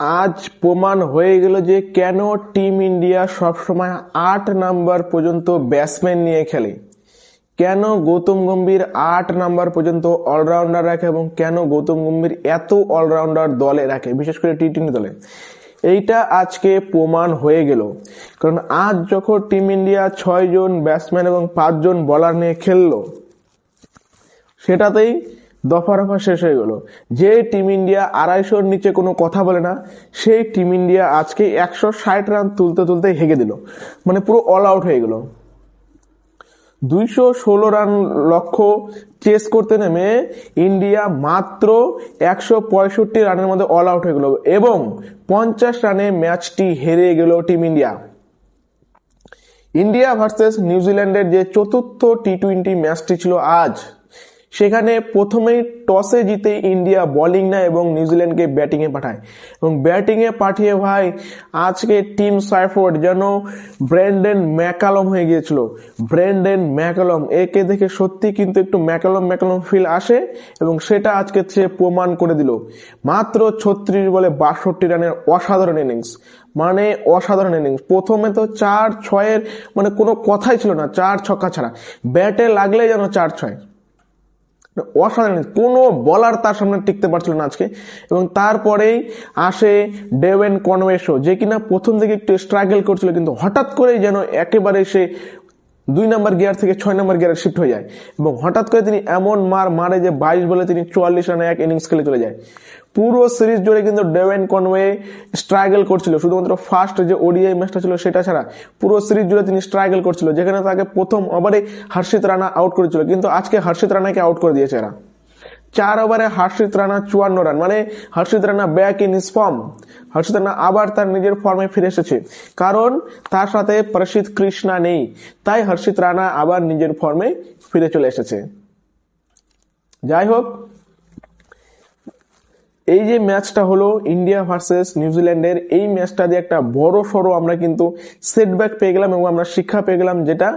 আজ প্রমাণ হয়ে গেল যে কেন টিম ইন্ডিয়া সবসময় আট নাম্বার পর্যন্ত ব্যাটসম্যান নিয়ে খেলে। কেন গৌতম গম্ভীর আট নাম্বার পর্যন্ত অলরাউন্ডার রাখে এবং কেন গৌতম গম্ভীর এত অলরাউন্ডার দলে রাখে, বিশেষ করে টি টোয়েন্টি দলে। এইটা আজকে প্রমাণ হয়ে গেল। কারণ আজ যখন টিম ইন্ডিয়া ছয় জন ব্যাটসম্যান এবং পাঁচজন বলার নিয়ে খেললো, সেটাতেই দফা রফা শেষ হয়ে গেল। যে টিম ইন্ডিয়া আড়াইশোর নিচে কোনো কথা বলে না, সেই টিম ইন্ডিয়া আজকে একশো ষাট রান তুলতে তুলতে হেগে দিল। মানে পুরো অল আউট হয়ে গেল। দুইশো ষোলো রান লক্ষ্য চেস করতে নেমে ইন্ডিয়া মাত্র একশো পঁয়ষট্টি রানের মধ্যে অল আউট হয়ে গেল এবং পঞ্চাশ রানে ম্যাচটি হেরে গেল টিম ইন্ডিয়া। ইন্ডিয়া ভার্সেস নিউজিল্যান্ডের যে চতুর্থ টি টোয়েন্টি ম্যাচটি ছিল আজ। সেখানে প্রথমেই টসে জিতে ইন্ডিয়া বোলিং না এবং নিউজিল্যান্ডকে ব্যাটিংয়ে পাঠায়। এবং ব্যাটিংয়ে পাঠিয়ে ভাই, আজকে টিম সাইফোর্ড যেন ব্র্যান্ডেন ম্যাকালম হয়ে গিয়েছিল। ব্র্যান্ডেন ম্যাকালম, একে দেখে সত্যি কিন্তু একটু ম্যাকালম ম্যাকালম ফিল আসে এবং সেটা আজকে সে প্রমাণ করে দিল। মাত্র ছত্রিশ বলে বাষট্টি রানের অসাধারণ ইনিংস মানে অসাধারণ ইনিংস প্রথমে তো চার ছয়ের মানে কোনো কথাই ছিল না, চার ছক্কা ছাড়া। ব্যাটে লাগলে যেন চার ছয়। অসাধারণ, কোনো বলার তার সামনে টিকতে পারছিল না আজকে। এবং তারপরেই আসে ডেভেন কনওয়েশো, যে কিনা প্রথম দিকে একটু স্ট্রাগল করছিল, কিন্তু হঠাৎ করেই যেন একেবারে সে দুই নম্বর গিয়ার থেকে ছয় নম্বর গিয়ারে শিফট হয়ে যায়। এবং হঠাৎ করে তিনি এমন মার মারে যে বাইশ বলে তিনি চুয়াল্লিশ রানে এক ইনিংস খেলে চলে যায়। পুরো সিরিজ জুড়ে কিন্তু ডেভেন কনওয়ে স্ট্রাগল করছিল। শুধুমাত্র ফার্স্ট যে ওডিআই ম্যাচটা ছিল সেটা ছাড়া পুরো সিরিজ জুড়ে তিনি স্ট্রাগল করছিল। যেখানে তাকে প্রথম ওভারে হর্ষিত রানা আউট করেছিল। কিন্তু আজকে হর্ষিত রানাকে আউট করে দিয়েছে এরা। চার ওভারে হর্ষিত রানা চুয়ান্ন রান। মানে Harshit Rana back in his form Harshit Rana আবার তার নিজের ফর্মে ফিরে এসেছে। কারণ তার সাথে প্রসিদ্ধ কৃষ্ণা নেই। তাই হর্ষিত রানা আবার নিজের ফর্মে ফিরে চলে এসেছে। যাই হোক, এই যে ম্যাচটা হলো ইন্ডিয়া ভার্সেস নিউজিল্যান্ডের এই ম্যাচটা দিয়ে একটা বড় সড়ো আমরা কিন্তু সেটব্যাক পেয়ে গেলাম এবং আমরা শিক্ষা পেয়ে গেলাম যেটা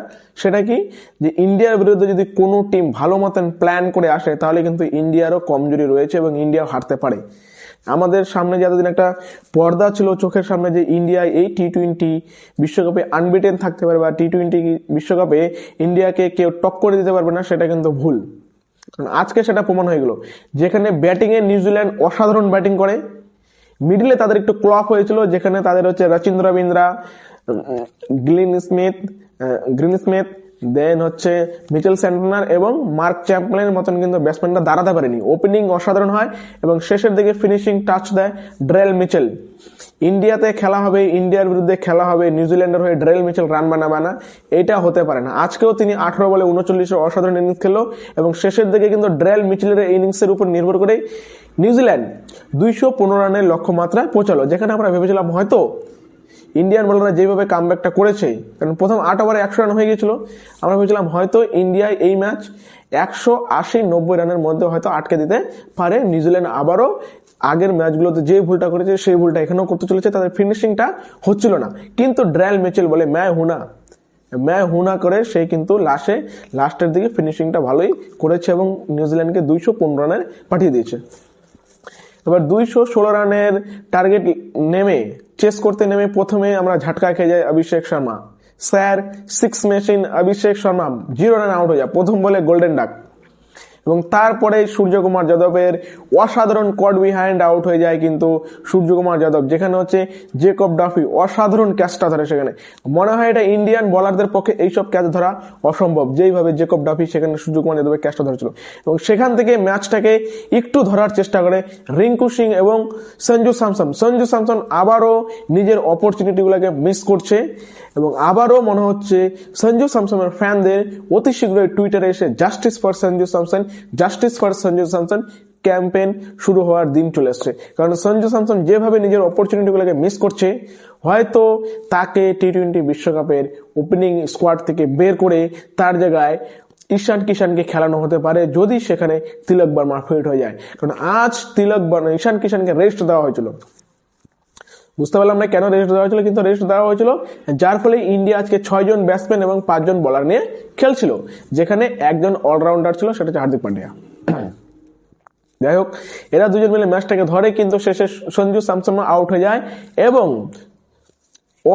সেটা কি? যে ইন্ডিয়ার বিরুদ্ধে যদি কোনো টিম ভালো মতন প্ল্যান করে আসে, তাহলে কিন্তু ইন্ডিয়ারও কমজোরি রয়েছে এবং ইন্ডিয়াও হারতে পারে। আমাদের সামনে যে এতদিন একটা পর্দা ছিল চোখের সামনে যে ইন্ডিয়া এই টি টোয়েন্টি বিশ্বকাপে আনবিটেন থাকতে পারে বা টি টোয়েন্টি বিশ্বকাপে ইন্ডিয়াকে কেউ টক্কর দিতে পারবে না, সেটা কিন্তু ভুল। কারণ আজকে সেটা প্রমাণ হয়ে গেল। যেখানে ব্যাটিংয়ে নিউজিল্যান্ড অসাধারণ ব্যাটিং করে মিডিলে তাদের একটু ক্লপ হয়েছিল, যেখানে তাদের হচ্ছে রচিন্দ্র Ravindra Glenn Smith Green Smith then হচ্ছে মিচেল স্যান্টনার এবং মার্ক চ্যাম্পলেনের মতন কিন্তু ব্যাটসম্যানরা দাঁড়াতে পারেনি। ওপেনিং অসাধারণ হয় এবং শেষের দিকে ফিনিশিং টাচ দেয় ড্রেল মিচেল। ইন্ডিয়াতে খেলা হবে, ইন্ডিয়ার বিরুদ্ধে খেলা হবে নিউজিল্যান্ডের হয়ে ড্রেল মিচেল রান বানাবে না এটা হতে পারে না। আজকেও তিনি আঠারো বলে উনচল্লিশের অসাধারণ ইনিংস খেললো এবং শেষের দিকে কিন্তু ড্রেল মিচেলের ইনিংসের উপর নির্ভর করে নিউজিল্যান্ড দুইশো পনেরো রানের লক্ষ্যমাত্রায় পৌঁছালো, যেখানে আমরা ভেবেছিলাম হয়তো ইন্ডিয়ান বোলাররা যেভাবে কামব্যাকটা করেছে, কারণ প্রথম আট ওভারে একশো রান হয়ে গেছিল, আমরা ভেবেছিলাম হয়তো ইন্ডিয়ায় এই ম্যাচ একশো আশি নব্বই রানের মধ্যে হয়তো আটকে দিতে পারে। নিউজিল্যান্ড আবারও আগের ম্যাচগুলোতে যে ভুলটা করেছে, সেই ভুলটা এখানেও করতে চলেছে, তাদের ফিনিশিংটা হচ্ছিল না। কিন্তু ড্রায়াল মেচেল বলে ম্যায় হুনা ম্যায় হুনা করে সে কিন্তু লাস্টে লাস্টের দিকে ফিনিশিংটা ভালোই করেছে এবং নিউজিল্যান্ডকে দুইশো পনেরো রানে পাঠিয়ে দিয়েছে। এবার দুইশো ষোলো রানের টার্গেট নেমে চেস করতে নেমে প্রথমে আমরা ঝাটকা খেয়ে যাই Abhishek Sharma. Sir six machine Abhishek Sharma zero run out হয়ে যায়। প্রথম বলে গোল্ডেন ডাক এবং তারপরে সূর্যকুমার যাদবের অসাধারণ কট বিহাইন্ড আউট হয়ে যায় কিন্তু সূর্যকুমার যাদব, যেখানে হচ্ছে জেকব ডাফি অসাধারণ ক্যাচটা ধরে সেখানে। মনে হয় এটা ইন্ডিয়ান বলারদের পক্ষে এইসব ক্যাচ ধরা অসম্ভব, যেইভাবে জেকব ডাফি সেখানে সূর্যকুমার যাদবের ক্যাচটা ধরেছিল। এবং সেখান থেকে ম্যাচটাকে একটু ধরার চেষ্টা করে রিঙ্কু সিং এবং সঞ্জু স্যামসন। সঞ্জু স্যামসন আবারও নিজের অপরচুনিটিগুলোকে মিস করছে এবং আবারও মনে হচ্ছে সঞ্জু স্যামসনের ফ্যানদের অতি শীঘ্রই টুইটারে এসে justice for Sanju Samson justice for Sanju Samson campaign শুরু হওয়ার দিন চলে আসছে। কারণ সঞ্জু স্যামসন যেভাবে নিজের অপরচুনিটিগুলোকে মিস করছে, হয়তো তাকে টি টোয়েন্টি বিশ্বকাপের ওপেনিং স্কোয়াড থেকে বের করে তার জায়গায় ঈশান কিষানকে খেলানো হতে পারে যদি সেখানে তিলক বর্মা ফিট হয়ে যায়। কারণ আজ তিলক বর্মা, ঈশান কিষানকে রেস্ট দেওয়া হয়েছিল। বুঝতে পারলাম না কেন রেস্ট দেওয়া হয়েছিল, কিন্তু রেস্ট দেওয়া হয়েছিল, যার ফলে ইন্ডিয়া আজকে ছয়জন ব্যাটসম্যান এবং পাঁচজন বলার নিয়ে খেলছিল, যেখানে একজন অলরাউন্ডার ছিল, সেটা হার্দিক পান্ডিয়া। যাই হোক, এরা দুজন মিলে ম্যাচটাকে ধরে, কিন্তু শেষে সঞ্জু স্যামসন আউট হয়ে যায়, এবং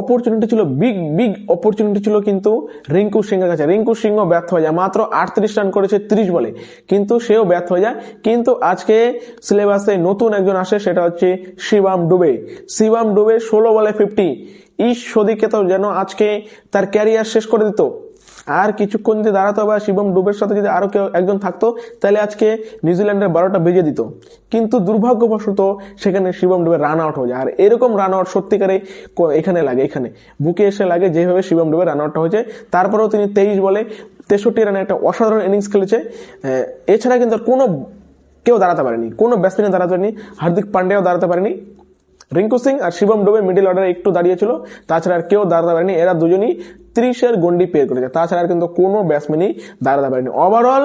অপরচুনিটি ছিল বিগ বিগ অপরচুনিটি ছিল কিন্তু রিঙ্কু সিংহের কাছে। রিঙ্কু সিংহ ব্যর্থ হয়ে যায়। মাত্র আটত্রিশ রান করেছে তিরিশ বলে। কিন্তু সেও ব্যর্থ হয়ে যায়। কিন্তু আজকে সিলেবাসে নতুন একজন আসে, সেটা হচ্ছে শিবাম ডুবে। শিবাম ডুবে ষোলো বলে ফিফটি ঈশ সদিকে তো যেন আজকে তার ক্যারিয়ার শেষ করে দিত। আর কিছুক্ষণ যদি দাঁড়াতো বা শিবম ডুবের সাথে যদি আরও কেউ একজন থাকতো, তাহলে আজকে নিউজিল্যান্ডের বারোটা বেজে দিত। কিন্তু দুর্ভাগ্যবশত সেখানে শিবম ডুবে রান আউট হয়ে যায়। আর এরকম রান আউট সত্যিকারে এখানে লাগে, এখানে। বুকে এসে লাগে যেভাবে শিবম ডুবে রান আউটটা হয়েছে। তারপরেও তিনি তেইশ বলে তেষট্টি রানে একটা অসাধারণ ইনিংস খেলেছে। এছাড়া কিন্তু আর কোনো কেউ দাঁড়াতে পারেনি। কোনো ব্যাটসম্যানে দাঁড়াতে পারেনি। হার্দিক পান্ডেও দাঁড়াতে পারেনি। রিঙ্কু সিং আর শিবম ডুবে মিডিল অর্ডারে একটু দাঁড়িয়েছিল। তাছাড়া আর কেউ দাঁড়াতে পারেনি। এরা দুজনই ত্রিশের গন্ডি পেয়ে করেছে তাছাড়া আর কিন্তু কোনো ব্যাটসম্যানই দাঁড়াতে পারেনি। ওভারঅল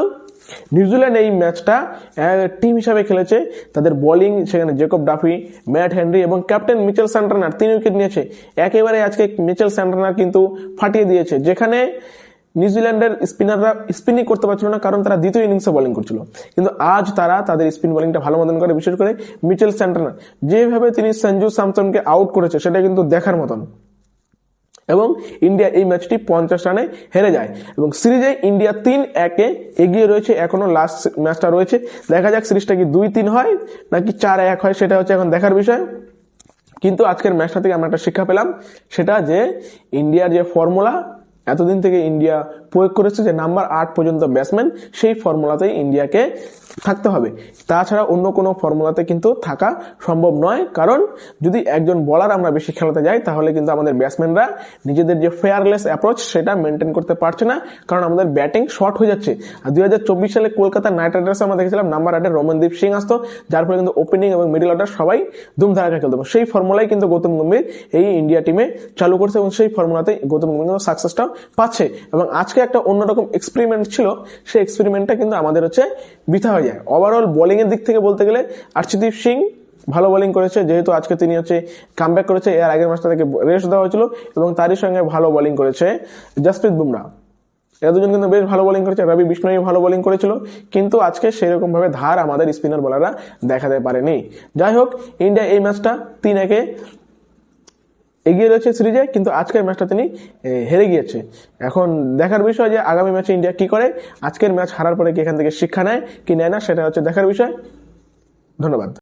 নিউজিল্যান্ড এই ম্যাচটা টিম হিসাবে খেলেছে। তাদের বোলিং সেখানে জেকব ডাফি ম্যাট হেনরি এবং ক্যাপ্টেন মিচেল স্যান্টানার তিন উইকেট নিয়েছে। একেবারে আজকে মিচেল স্যান্টানার কিন্তু ফাটিয়ে দিয়েছে। যেখানে নিউজিল্যান্ডের স্পিনাররা স্পিনই করতে পারছিল না, কারণ তারা দ্বিতীয় ইনিংসে বোলিং করছিল। কিন্তু আজ তারা তাদের স্পিন বোলিংটা ভালো মতন করে, বিশেষ করে মিচেল স্যান্টানার। যেভাবে তিনি সঞ্জু স্যামসনকে আউট করেছে, সেটা কিন্তু দেখার মতন। এবং ইন্ডিয়া এই ম্যাচটি পঞ্চাশ রানে হেরে যায়। এবং সিরিজে ইন্ডিয়া তিন একে এগিয়ে রয়েছে, এখনও লাস্ট ম্যাচটা রয়েছে। দেখা যাক সিরিজটা কি দুই তিন হয়, নাকি চার এক হয়, সেটা হচ্ছে এখন দেখার বিষয়। কিন্তু আজকের ম্যাচটা থেকে আমরা একটা শিক্ষা পেলাম, সেটা যে ইন্ডিয়ার যে ফর্মুলা এতদিন থেকে ইন্ডিয়া প্রয়োগ করেছে যে নাম্বার আট পর্যন্ত ব্যাটসম্যান সেই ফর্মুলাতেই ইন্ডিয়াকে থাকতে হবে। তাছাড়া অন্য কোনো ফর্মুলাতে কিন্তু থাকা সম্ভব নয়। কারণ যদি একজন বলার আমরা বেশি খেলাতে যাই, তাহলে কিন্তু আমাদের ব্যাটসম্যানরা নিজেদের যে ফেয়ারলেস অ্যাপ্রোচ সেটা মেনটেন করতে পারছে না। কারণ আমাদের ব্যাটিং শর্ট হয়ে যাচ্ছে। আর দুই হাজার চব্বিশ সালে কলকাতা নাইট রাইডার্স আমরা দেখেছিলাম নাম্বার আটে রমনদীপ সিং আসতো, যার ফলে কিন্তু ওপেনিং এবং মিডিল অর্ডার সবাই ধুমধারাকা খেলতো। সেই ফর্মুলাই কিন্তু গৌতম গম্ভীর এই ইন্ডিয়া টিমে চালু করছে এবং সেই ফর্মুলাতে গৌতম গম্ভীর কিন্তু সাকসেসটাও পাচ্ছে। এবং আজকে একটা অন্যরকম এক্সপেরিমেন্ট ছিল। সেই এক্সপেরিমেন্টটা কিন্তু আমাদের হচ্ছে বৃথা হয়ে যায়। ওভারঅল বোলিং এর দিক থেকে বলতে গেলে আর্শদীপ সিং ভালো বোলিং করেছে। যেহেতু আজকে তিনি হচ্ছে কামব্যাক করেছে, এর আগের ম্যাচটা থেকে রেস্ট দেওয়া হয়েছিল এবং তারই সঙ্গে ভালো বোলিং করেছে জসপ্রীত বুমরা। এরা দুজন কিন্তু বেশ ভালো বোলিং করেছে। রবি বিষ্ণুই ভালো বোলিং করেছিল। কিন্তু আজকে সেরকম ভাবে ধার আমাদের স্পিনার বোলাররা দেখাতে পারেনি। যাই হোক ইন্ডিয়া এই ম্যাচটা তিন একে এগিয়ে রয়েছে সিরিজে, কিন্তু আজকের ম্যাচটা তিনি হেরে গিয়েছে। এখন দেখার বিষয় যে আগামী ম্যাচে ইন্ডিয়া কি করে, আজকের ম্যাচ হারার পরে কি এখান থেকে শিক্ষা নেয়, কি নেয় না, সেটা হচ্ছে দেখার বিষয়। ধন্যবাদ।